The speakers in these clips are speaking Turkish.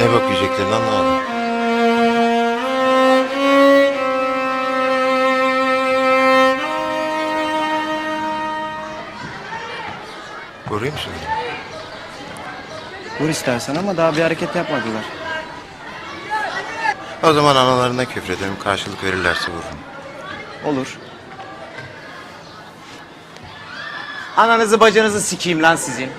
Ne bak yiyeceklerini anlamadım. Vurayım mı şimdi? Vur istersen ama daha bir hareket yapmadılar. O zaman analarına küfrederim. Karşılık verirlerse vururum. Olur. Ananızı bacınızı sikeyim lan sizin.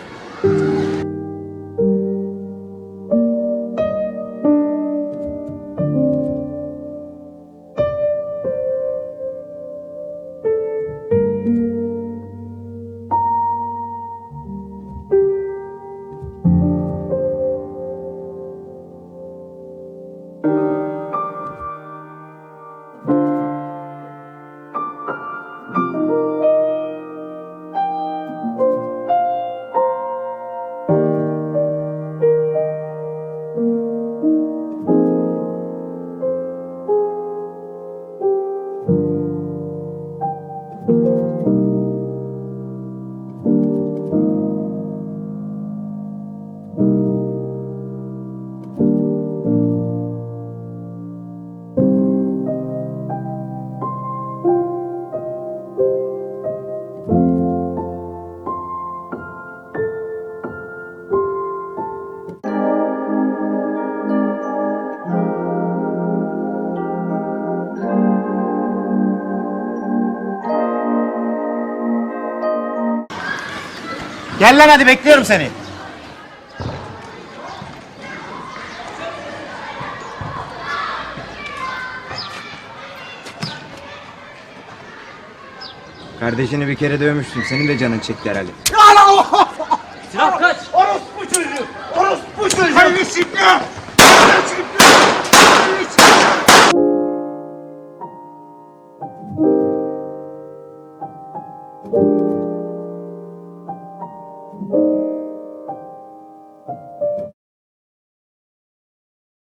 Gel lan hadi bekliyorum seni. Kardeşini bir kere dövmüştüm. Senin de canın çekti herhalde. Orospu